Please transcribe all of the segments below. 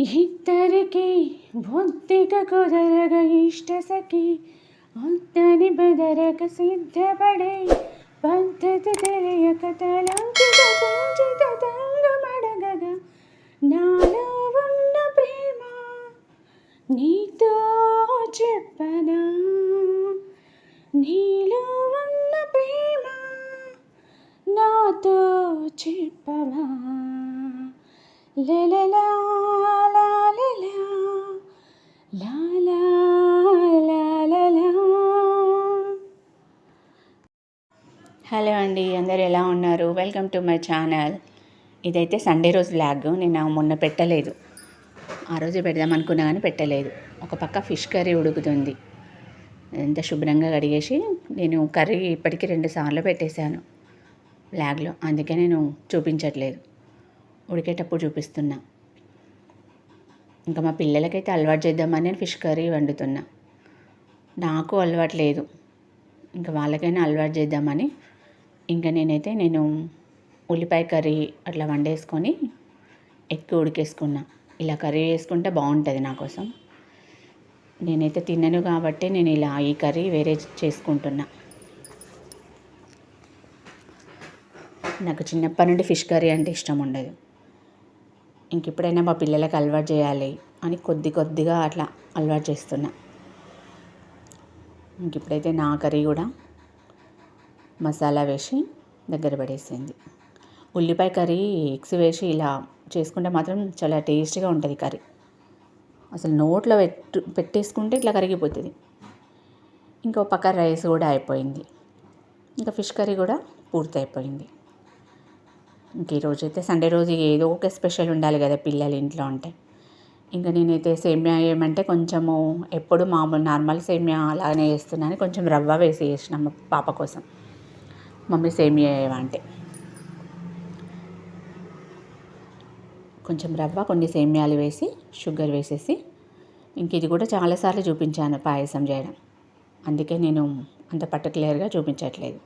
ఇద్దరికి బొత్తిక కుదరగ ఇష్ట సఖి అంతని బెదరక సిద్ధపడే పద్ధతి తెలియక తలంకిత కుంచిత తంగమడగగా నాలో ఉన్న ప్రేమ నీతో చెప్పనా నీలో ఉన్న ప్రేమ నాతో చెప్పవా లలలా హలో అండి అందరు ఎలా ఉన్నారు? వెల్కమ్ టు మై ఛానల్ ఇదైతే సండే రోజు బ్లాగ్ నేను మొన్న పెట్టలేదు. ఆ రోజు పెడదాం అనుకున్నా కానీ పెట్టలేదు. ఒక పక్క ఫిష్ కర్రీ ఉడుకుతుంది. ఎంత శుభ్రంగా కడిగేసి నేను కర్రీ ఇప్పటికీ రెండు సార్లు పెట్టేశాను బ్లాగ్లో అందుకే నేను చూపించట్లేదు. ఉడికేటప్పుడు చూపిస్తున్నా. ఇంకా మా పిల్లలకైతే అలవాటు చేద్దామని నేను ఫిష్ కర్రీ వండుతున్నా. నాకు అలవాటు లేదు. ఇంకా వాళ్ళకైనా అలవాటు చేద్దామని ఇంకా నేనైతే నేను ఉల్లిపాయ కర్రీ అట్లా వండేసుకొని ఎక్కువ ఉడికేసుకున్నా. ఇలా కర్రీ వేసుకుంటే బాగుంటుంది నా కోసం. నేనైతే తినను కాబట్టి నేను ఇలా ఈ కర్రీ వేరే చేసుకుంటున్నా. నాకు చిన్నప్పటి నుండి ఫిష్ కర్రీ అంటే ఇష్టం ఉండదు. ఇంక ఇప్పుడైనా మా పిల్లలకు అలవాటు చేయాలి అని కొద్ది కొద్దిగా అట్లా అలవాటు చేస్తున్నా. ఇంక ఇప్పుడైతే నా కర్రీ కూడా మసాలా వేసి దగ్గర పడేసింది. ఉల్లిపాయ కర్రీ ఎగ్స్ వేసి ఇలా చేసుకుంటే మాత్రం చాలా టేస్ట్గా ఉంటుంది కర్రీ. అసలు నోట్లో పెట్టు పెట్టేసుకుంటే ఇట్లా కరిగిపోతుంది. ఇంకో పక్క రైస్ కూడా అయిపోయింది. ఇంకా ఫిష్ కర్రీ కూడా పూర్తి అయిపోయింది. ఇంక ఈరోజు అయితే సండే రోజు ఏదో ఒక స్పెషల్ ఉండాలి కదా పిల్లలు ఇంట్లో ఉంటే ఇంకా నేనైతే సేమియా ఏమంటే కొంచెము ఎప్పుడు మామూలు నార్మల్ సేమియా అలానే వేస్తున్నాను కొంచెం రవ్వ వేసి వేసినాము పాప కోసం. మమ్మీ సేమియా అంటే. కొంచెం రవ్వ కొన్ని సేమియాలు వేసి షుగర్ వేసేసి ఇంక ఇది కూడా చాలాసార్లు చూపించాను పాయసం చేయడం. అందుకే నేను అంత పర్టికులర్గా చూపించట్లేదు.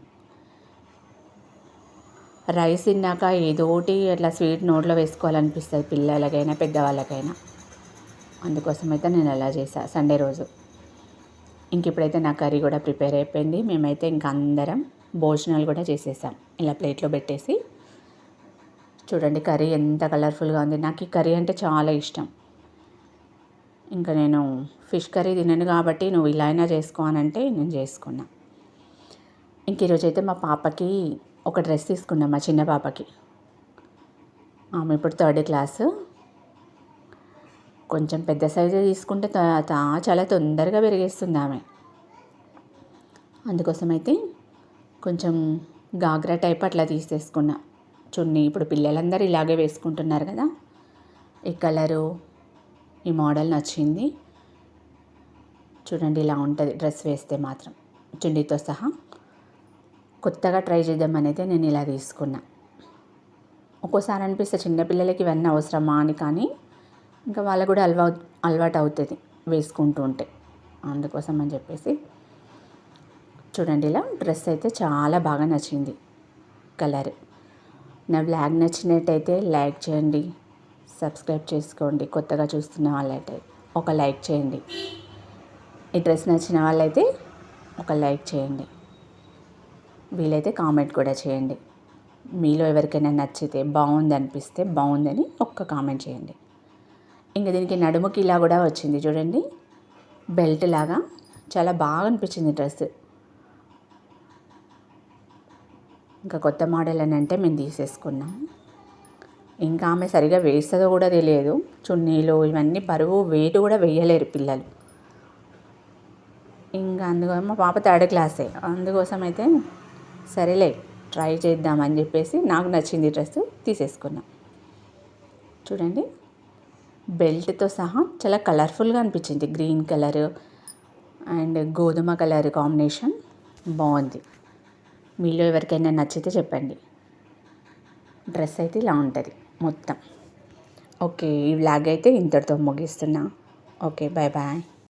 రైస్ తిన్నాక ఏదో ఒకటి అట్లా స్వీట్ నోట్లో వేసుకోవాలనిపిస్తుంది పిల్లలకైనా పెద్దవాళ్ళకైనా. అందుకోసం అయితే నేను అలా చేశాను సండే రోజు. ఇంక ఇప్పుడైతే నా కర్రీ కూడా ప్రిపేర్ అయిపోయింది. మేమైతే ఇంక అందరం భోజనాలు కూడా చేసేసాం. ఇలా ప్లేట్లో పెట్టేసి. చూడండి కర్రీ ఎంత కలర్ఫుల్గా ఉంది. నాకు ఈ కర్రీ అంటే చాలా ఇష్టం. ఇంకా నేను ఫిష్ కర్రీ తినను కాబట్టి నువ్వు ఇలా అయినా చేసుకో అంటే నేను చేసుకున్నా. ఇంక ఈరోజు అయితే మా పాపకి ఒక డ్రెస్ తీసుకున్నాం మా చిన్న పాపకి. ఆమె ఇప్పుడు థర్డ్ క్లాసు. కొంచెం పెద్ద సైజు తీసుకుంటే చాలా తొందరగా పెరిగేస్తుంది ఆమె. అందుకోసం అయితే కొంచెం గాగ్రా టైప్ అట్లా తీసేసుకున్నా. చున్నీ ఇప్పుడు పిల్లలందరూ ఇలాగే వేసుకుంటున్నారు కదా. ఈ కలరు ఈ మోడల్ నచ్చింది. చూడండి ఇలా ఉంటుంది డ్రెస్ వేస్తే మాత్రం. చున్నీతో సహా. కొత్తగా ట్రై చేద్దామని నేను ఇలా తీసుకున్నా. ఒక్కోసారి అనిపిస్తే చిన్నపిల్లలకి ఇవన్నీ అవసరమా అని కానీ ఇంకా వాళ్ళకు కూడా అలవా అలవాటు అవుతుంది వేసుకుంటూ ఉంటే. అందుకోసం అని చెప్పేసి చూడండి ఇలా డ్రెస్ అయితే చాలా బాగా నచ్చింది కలర్. నా బ్లాగ్ నచ్చినట్టయితే లైక్ చేయండి సబ్స్క్రైబ్ చేసుకోండి. కొత్తగా చూస్తున్న వాళ్ళైతే ఒక లైక్ చేయండి. ఈ డ్రెస్ నచ్చిన వాళ్ళైతే ఒక లైక్ చేయండి. వీలైతే కామెంట్ కూడా చేయండి. మీలో ఎవరికైనా నచ్చితే బాగుంది అనిపిస్తే బాగుందని ఒక్క కామెంట్ చేయండి. ఇంకా దీనికి నడుముకి ఇలా కూడా వచ్చింది చూడండి. బెల్ట్ లాగా చాలా బాగా అనిపించింది డ్రెస్. ఇంకా కొత్త మోడల్ అని అంటే మేము తీసేసుకున్నాం. ఇంకా ఆమె సరిగా వేస్తుందో కూడా తెలియదు. చున్నీలు ఇవన్నీ బరువు వెయిట్ కూడా వేయలేరు పిల్లలు. ఇంకా అందుకోసం మా పాప థర్డ్ క్లాసే అందుకోసం అయితే సరేలే ట్రై చేద్దామని చెప్పేసి నాకు నచ్చింది డ్రెస్ తీసేసుకున్నా. చూడండి బెల్ట్తో సహా చాలా కలర్ఫుల్గా అనిపించింది. గ్రీన్ కలర్ అండ్ గోధుమ కలర్ కాంబినేషన్ బాగుంది. మీలో ఎవరికైనా నచ్చితే చెప్పండి. డ్రెస్ అయితే ఇలా ఉంటుంది మొత్తం. ఓకే ఈ వ్లాగ్ అయితే ఇంతటితో ముగిస్తున్నా. Okay bye bye